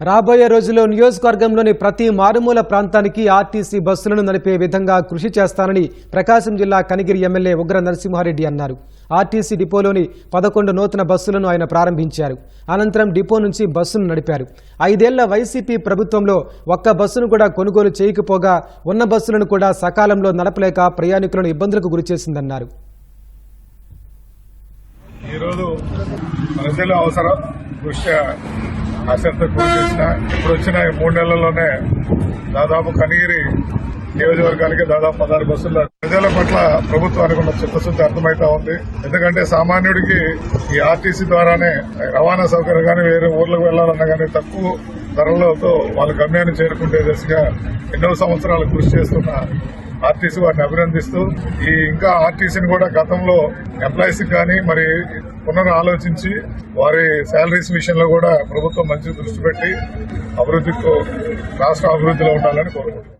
రాబోయే రోజుల్లో నియోజకవర్గంలోని ప్రతి మారుమూల ప్రాంతానికి ఆర్టీసీ బస్సులను నడిపే విధంగా కృషి చేస్తానని ప్రకాశం జిల్లా కనిగిరి ఎమ్మెల్యే ఉగ్ర నరసింహారెడ్డి అన్నారు. ఆర్టీసీ డిపోలోని పదకొండు నూతన బస్సులను ఆయన ప్రారంభించారు. అనంతరం డిపో నుంచి బస్సును నడిపారు. ఐదేళ్ళ వైసీపీ ప్రభుత్వంలో ఒక్క బస్సును కూడా కొనుగోలు చేయకపోగా ఉన్న బస్సులను కూడా సకాలంలో నడపలేక ప్రయాణికులను ఇబ్బందులకు గురిచేసిందన్నారు ఈరోజు ప్రజల అవసరం దృష్ట్యా ఆసక్తి కృషి చేసిన ఇప్పుడు వచ్చిన ఈ మూడు నెలల్లోనే దాదాపు కనిగిరి నియోజకవర్గానికి దాదాపు పదహారు బస్సులు ప్రజల పట్ల ప్రభుత్వానికి ఉన్న చిత్తశుద్ధి అర్థమైతా ఉంది. ఎందుకంటే సామాన్యుడికి ఈ ఆర్టీసీ ద్వారానే రవాణా సౌకర్యం కానీ వేరే ఊర్లకు వెళ్ళాలన్నా కానీ తక్కువ ధరలతో వాళ్ళ గమ్యాన్ని చేరుకుంటే దిశగా ఎన్నో సంవత్సరాలు కృషి చేస్తున్న ఆర్టీసీ వారిని అభినందిస్తూ ఈ ఇంకా ఆర్టీసీని కూడా గతంలో ఎంప్లాయీస్ కానీ మరి పునర్ ఆలోచించి వారి శాలరీస్ విషయంలో కూడా ప్రభుత్వం మంచి దృష్టి పెట్టి అభివృద్ధితో రాష్ట్ర అభివృద్ధిలో ఉండాలని కోరుకుంటున్నాను